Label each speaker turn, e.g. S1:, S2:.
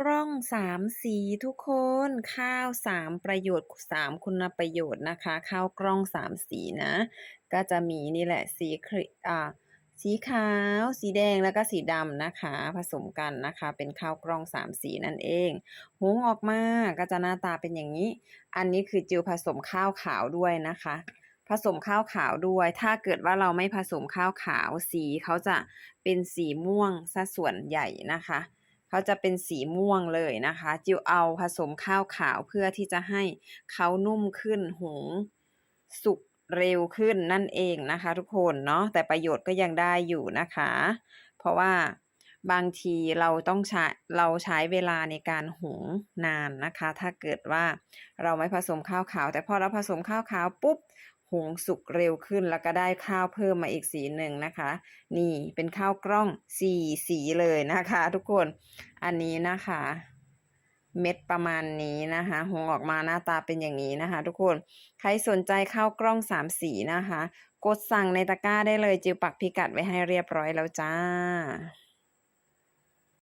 S1: กล้องสามสีทุกคนข้าวสามประโยชน์สามคุณประโยชน์นะคะ ข้าวกล้องสามสีนะ ก็จะมีนี่แหละสีครีอ่าสีขาว สีแดงแล้วก็สีดำนะคะ ผสมกันนะคะ เป็นข้าวกล้องสามสีนั่นเองหุงออกมาก็จะหน้าตาเป็นอย่างนี้ อันนี้คือจิวผสมข้าวขาวด้วยนะคะ ผสมข้าวขาวด้วย ถ้าเกิดว่าเราไม่ผสมข้าวขาวสีเขาจะเป็นสีม่วงซะส่วนใหญ่นะคะ เขาจะเป็นสีม่วงเลยนะคะ จิวเอาผสมข้าวขาวเพื่อที่จะให้เขานุ่มขึ้นหุงสุกเร็วขึ้นนั่นเองนะคะ ทุกคนเนาะแต่ประโยชน์ก็ยังได้อยู่นะคะ เพราะว่าบางทีเราต้องใช้เราใช้เวลาในการหุงนานนะคะ ถ้าเกิดว่าเราไม่ผสมข้าวขาว แต่พอเราผสมข้าวขาวปุ๊บ หุงสุกเร็วขึ้นแล้วก็ได้ข้าวเพิ่มมาอีกสีหนึ่งนะคะ นี่เป็นข้าวกล้องสี่สีเลยนะคะ ทุกคนอันนี้นะคะ เม็ดประมาณนี้นะคะหุงออกมาหน้าตาเป็นอย่างนี้นะคะ ทุกคนใครสนใจข้าวกล้องสามสีนะคะ กดสั่งในตะกร้าได้เลยจิวปักพิกัดไว้ให้เรียบร้อยแล้วจ้า